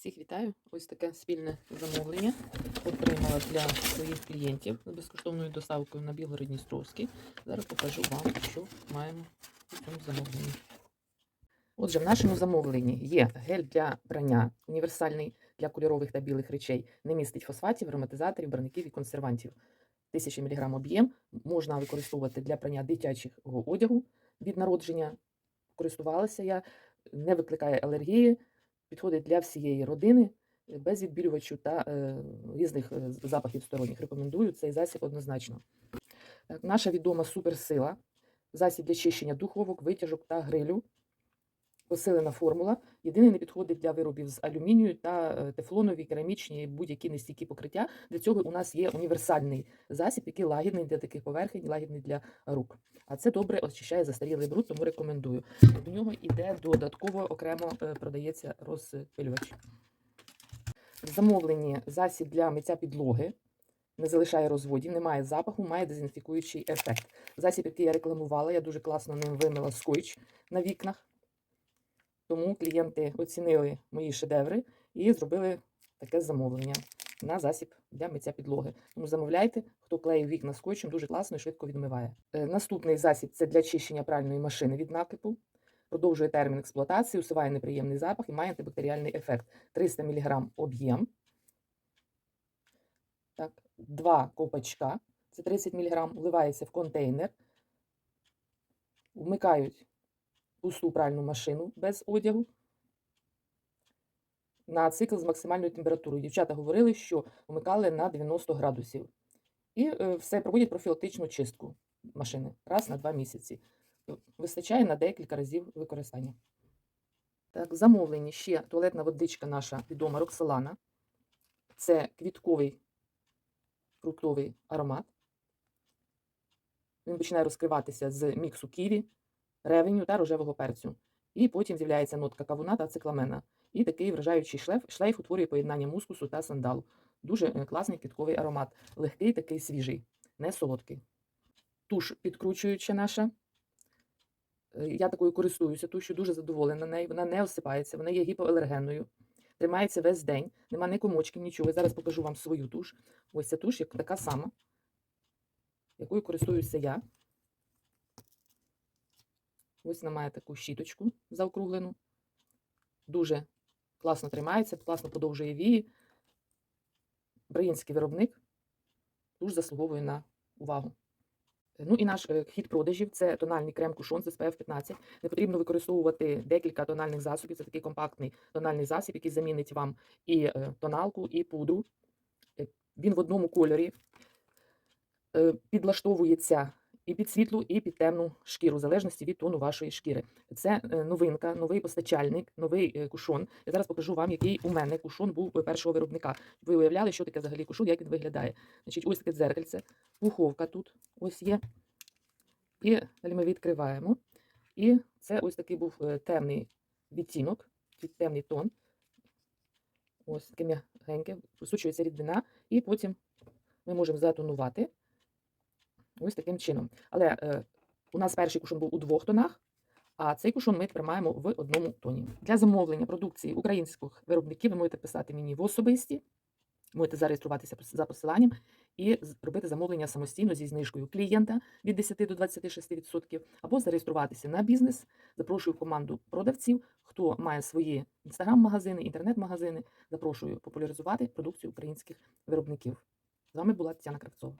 Всіх вітаю. Ось таке спільне замовлення. Отримала для своїх клієнтів з безкоштовною доставкою на Білгород-Дністровський. Зараз покажу вам, що маємо у цьому замовленні. Отже, в нашому замовленні є гель для прання, універсальний для кольорових та білих речей, не містить фосфатів, ароматизаторів, барвників і консервантів. 1000 мг об'єм можна використовувати для прання дитячого одягу від народження. Користувалася я, не викликає алергії, підходить для всієї родини е, без відбілювачу та е, різних е, запахів сторонніх. Рекомендую цей засіб однозначно. Так, наша відома суперсила, засіб для чищення духовок, витяжок та грилю. Посилена формула. Єдиний не підходить для виробів з алюмінію та е, тефлонові, керамічні, будь-які нестійкі покриття. Для цього у нас є універсальний засіб, який лагідний для таких поверхень, лагідний для рук. А це добре очищає застарілий бруд, тому рекомендую. До нього йде додатково окремо е, продається розпилювач. В замовленні засіб для миття підлоги. Не залишає розводів, немає запаху, має дезінфікуючий ефект. Засіб, який я рекламувала, я дуже класно ним вимила скотч на вікнах. Тому клієнти оцінили мої шедеври і зробили таке замовлення на засіб для миття підлоги. Тому замовляйте, хто клеїв вікна скотчем, дуже класно і швидко відмиває. Е, Наступний засіб це для чищення пральної машини від накипу. Продовжує термін експлуатації, усуває неприємний запах і має антибактеріальний ефект. 300 мг об'єм. Так, два копачка, це 30 мг, вливається в контейнер. Вмикають пусту пральну машину без одягу на цикл з максимальною температурою. Дівчата говорили, що вмикали на 90 градусів. І е, все проводять профілактичну чистку машини раз на два місяці. Е, Вистачає на декілька разів використання. Так, замовлені ще туалетна водичка наша відома Роксолана. Це квітковий фруктовий аромат. Він починає розкриватися з міксу ківі, ревеню та рожевого перцю. І потім з'являється нотка кавуна та цикламена. І такий вражаючий шлейф, шлейф утворює поєднання мускусу та сандалу. Дуже е, класний квітковий аромат. Легкий, такий свіжий, не солодкий. Туш підкручуюча наша. Е, Я такою користуюся, тушю дуже задоволена нею. Вона не осипається, вона є гіпоалергенною. Тримається весь день, нема ні комочків, нічого. Я зараз покажу вам свою туш. Ось ця туш, як така сама, якою користуюся я. Ось вона має таку щіточку заокруглену. Дуже класно тримається, класно подовжує вії. Український виробник дуже заслуговує на увагу. Ну і наш е, хід продажів це тональний крем кушон з SPF 15. Не потрібно використовувати декілька тональних засобів. Це такий компактний тональний засіб, який замінить вам і е, тоналку, і пудру. Е, Він в одному кольорі підлаштовується і під світлу, і під темну шкіру, в залежності від тону вашої шкіри. Це е, новинка, новий постачальник, новий е, кушон. Я зараз покажу вам, який у мене кушон був першого виробника. Ви уявляли, що таке взагалі кушон, як він виглядає. Значить, ось таке дзеркальце, пуховка тут ось є. І далі ми відкриваємо. І це ось такий був е, темний відтінок, ті- темний тон. Ось таке м'ягеньке, просучується рідина, і потім ми можемо затонувати ось таким чином. Але е, у нас перший кушон був у двох тонах, а цей кушон ми тримаємо в одному тоні. Для замовлення продукції українських виробників ви можете писати мені в особисті, можете зареєструватися за посиланням і зробити замовлення самостійно зі знижкою клієнта від 10 до 26%, або зареєструватися на бізнес. Запрошую команду продавців, хто має свої інстаграм-магазини, інтернет-магазини. Запрошую популяризувати продукцію українських виробників. З вами була Тетяна Кравцова.